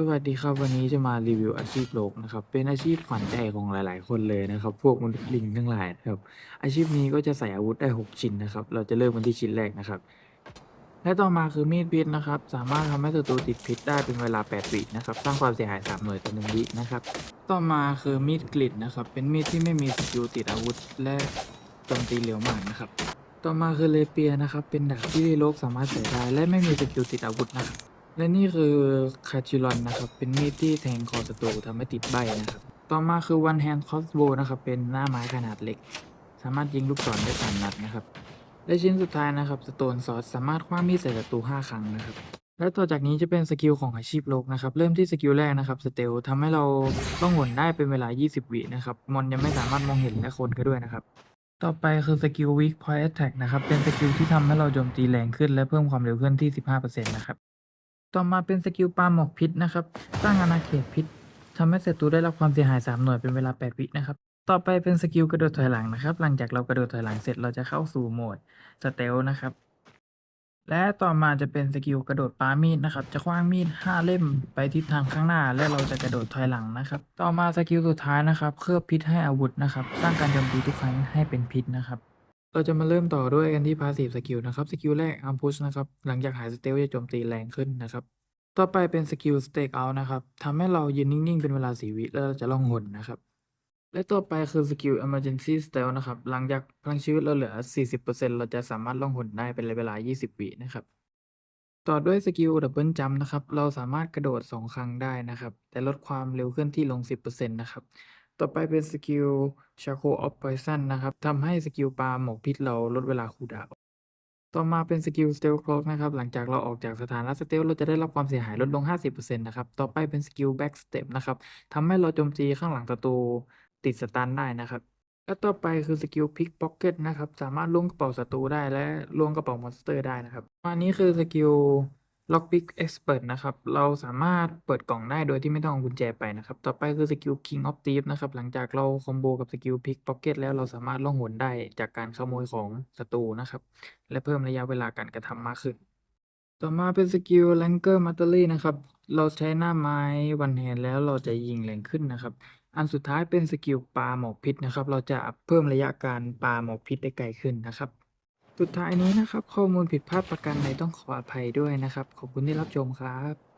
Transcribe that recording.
สวัสดีครับวันนี้จะมารีวิวอาชีพโลกนะครับเป็นอาชีพขวัญใจของหลาย ๆ คนเลยนะครับ พวกมนุษย์ลิงทั้งหลายนะครับอาชีพนี้ก็จะใส่อาวุธได้ 6 ชิ้นนะครับ เราจะเริ่มกันที่ชิ้นแรกนะครับ และต่อมาคือมีดพิษนะครับ สามารถทำให้ศัตรูติดพิษได้เป็นเวลา 8 วินะครับ สร้างความเสียหาย3หน่วยต่อ1วินะครับ ต่อมาคือมีดกริดนะครับ เป็นมีดที่ไม่มีสกิลติดอาวุธ และโจมตีเร็วมากนะครับ ต่อมาคือเลเปียนะครับ เป็นดาบที่โลกสามารถใส่ได้และไม่มีสกิลติดอาวุธนะครับ และนี่คือคาชิรอนนะครับ เป็นมีดที่แทงคอศัตรูทำให้ติดใบนะครับ ต่อมาคือ one hand crossbow นะครับ เป็นหน้าไม้ขนาดเล็ก สามารถยิงลูกศรได้สามนัดนะครับ และชิ้นสุดท้ายนะครับสโตนซอสสามารถคว้ามีดใส่ศัตรู5ครั้งนะครับ และต่อจากนี้จะเป็นสกิลของอาชีพโลกนะครับ เริ่มที่สกิลแรกนะครับสเตลทำให้เราต้องหนได้เป็นเวลา 20 วินะครับ มอนยังไม่สามารถมองเห็นและคนก็ด้วยนะครับต่อไปคือสกิล weak point attack นะครับ เป็นสกิลที่ทำให้เราโจมตีแรงขึ้นและเพิ่มความเร็วเคลื่อนที่ 15%นะครับ ต่อมาเป็นสกิลปาหมอกพิษนะครับ สร้างอาณาเขตพิษทำให้ศัตรูได้รับความเสียหาย 3 หน่วยเป็นเวลา 8 วินะครับ ต่อไปเป็นสกิลกระโดดถอยหลังนะครับ หลังจากเรากระโดดถอยหลังเสร็จเราจะเข้าสู่โหมดสเตลนะครับ และต่อมาจะเป็นสกิลกระโดดปามีดนะครับ จะคว้างมีด 5 เล่มไปทิศทางข้างหน้า และเราจะกระโดดถอยหลังนะครับ ต่อมาสกิลสุดท้ายนะครับ เคลือบพิษให้อาวุธนะครับ สร้างการโจมตีทุกครั้งให้เป็นพิษนะครับ เราจะมาเริ่มต่อด้วยกันที่ passive skill นะครับ สกิลแรก arm push นะครับ หลังจากหายสเตลจะโจมตีแรงขึ้นนะครับ ต่อไปเป็นสกิล stake out นะครับทำให้เรายืนนิ่ง ๆ เป็นเวลา 4 วิแล้วเราจะล่องหนนะครับ และต่อไปคือสกิล emergency stealth นะครับ หลังจากพลังชีวิตเราเหลือ 40%เราจะสามารถล่องหนได้เป็นเวลา 20 วินะครับ ต่อด้วยสกิล double jump นะครับ เราสามารถกระโดด 2 ครั้งได้นะครับ แต่ลดความเร็วเคลื่อนที่ลง 10%นะครับ ต่อไปเป็นสกิล Shaco of Poison นะครับทำให้สกิลปาหมอกพิษเราลดเวลาคูลดาวต่อมาเป็นสกิล Stealth Cloak นะครับ หลังจากเราออกจากสถานะสเตลเราจะได้รับความเสียหายลดลง 50%นะครับ ต่อไปเป็นสกิล Back Step นะครับทำให้เราโจมตีข้างหลังศัตรูติดสตันได้นะครับ และต่อไปคือสกิล Pickpocket นะครับ สามารถล้วงกระเป๋าศัตรูได้และล้วงกระเป๋ามอนสเตอร์ได้นะครับอันนี้คือสกิล Lockpick Expert นะครับ เราสามารถเปิดกล่องได้โดยที่ไม่ต้องเอากุญแจไปนะครับ ต่อไปคือสกิล King of Thieves นะครับ หลังจากเราคอมโบกับสกิล Pickpocket แล้วเราสามารถล่องหนได้จากการขโมยของศัตรูนะครับ และเพิ่มระยะเวลาการกระทำมากขึ้น ต่อมาเป็นสกิล Ranger m a t e r y นะครับ เราใช้หน้าไม้วันแฮนแล้วเราจะยิงแรงขึ้นนะครับ อันสุดท้ายเป็นสกิลปาหมอกพิษนะครับ เราจะเพิ่มระยะการปาหมอกพิษได้ไกลขึ้นนะครับ สุดท้ายนี้นะครับ ข้อมูลผิดพลาดประการใดต้องขออภัยด้วยนะครับ ขอบคุณที่รับชมครับ